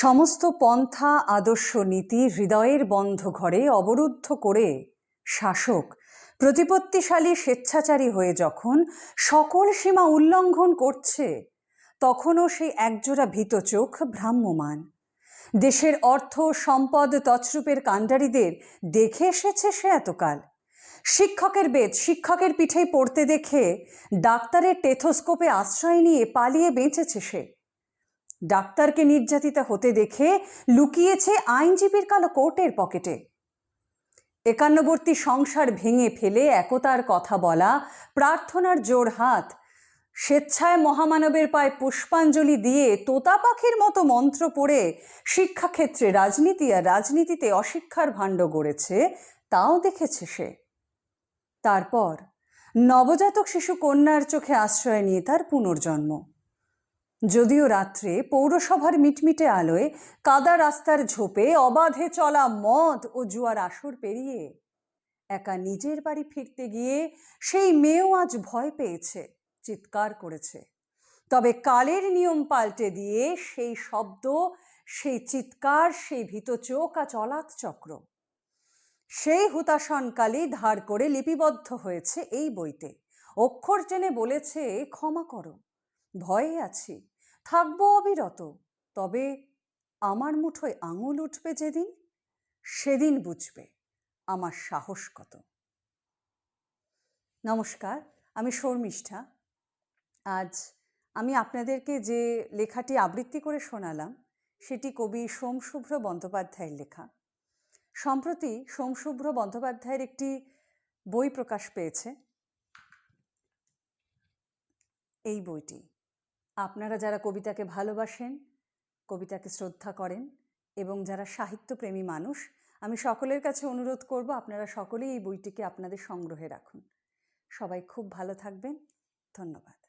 সমস্ত পন্থা, আদর্শ নীতি হৃদয়ের বন্ধ ঘরে অবরুদ্ধ করে শাসক। প্রতিপত্তিশালী স্বেচ্ছাচারী হয়ে যখন সকল সীমা উল্লঙ্ঘন করছে, তখনও সেই একজোড়া ভীত চোখ ভ্রাম্যমান। দেশের অর্থ, সম্পদ, তছরূপের কাণ্ডারীদের দেখে এসেছে সে এতকাল। শিক্ষকের বেদ, শিক্ষকের পিঠেই পড়তে দেখে ডাক্তারের টেথোস্কোপে আশ্রয় নিয়ে পালিয়ে বেঁচেছে সে। ডাক্তারকে নির্যাতিতা হতে দেখে লুকিয়েছে আইনজীবীর কালো কোর্টের পকেটে। একান্নবর্তী সংসার ভেঙে ফেলে একতার কথা বলা, প্রার্থনার জোর হাত, স্বেচ্ছায় মহামানবের পায়ে পুষ্পাঞ্জলি দিয়ে তোতা পাখির মতো মন্ত্র পড়ে শিক্ষাক্ষেত্রে রাজনীতি আর রাজনীতিতে অশিক্ষার ভাণ্ড গড়েছে, তাও দেখেছে সে। তারপর নবজাতক শিশু কন্যার চোখে আশ্রয় নিয়ে তার পুনর্জন্ম। যদিও রাত্রে পৌরসভার মিটমিটে আলোয় কাদা রাস্তার ঝোপে অবাধে চলা মদ ও জুয়ার আসর পেরিয়ে একা নিজের বাড়ি ফিরতে গিয়ে সেই মেয়েও আজ ভয় পেয়েছে, চিৎকার করেছে। তবে কালের নিয়ম পাল্টে দিয়ে সেই শব্দ, সেই চিৎকার, সেই ভীত চোখ আজ অলাত চক্র। সেই হুতাশনকালী ধার করে লিপিবদ্ধ হয়েছে এই বইতে। অক্ষর টেনে বলেছে, ক্ষমা করো, ভয়ে আছি। থাকব অবিরত, তবে আমার মুঠোয় আঙুল উঠবে যেদিন, সেদিন বুঝবে আমার সাহস কত। নমস্কার, আমি শর্মিষ্ঠা। আজ আমি আপনাদেরকে যে লেখাটি আবৃত্তি করে শোনালাম, সেটি কবি সোমশুভ্র বন্দ্যোপাধ্যায়ের লেখা। সম্প্রতি সোমশুভ্র বন্দ্যোপাধ্যায়ের একটি বই প্রকাশ পেয়েছে। এই বইটি আপনারা যারা কবিতাকে ভালোবাসেন, কবিতাকে শ্রদ্ধা করেন এবং যারা সাহিত্যপ্রেমী মানুষ, আমি সকলের কাছে অনুরোধ করব আপনারা সকলেই এই বইটিকে আপনাদের সংগ্রহে রাখুন। সবাই খুব ভালো থাকবেন। ধন্যবাদ।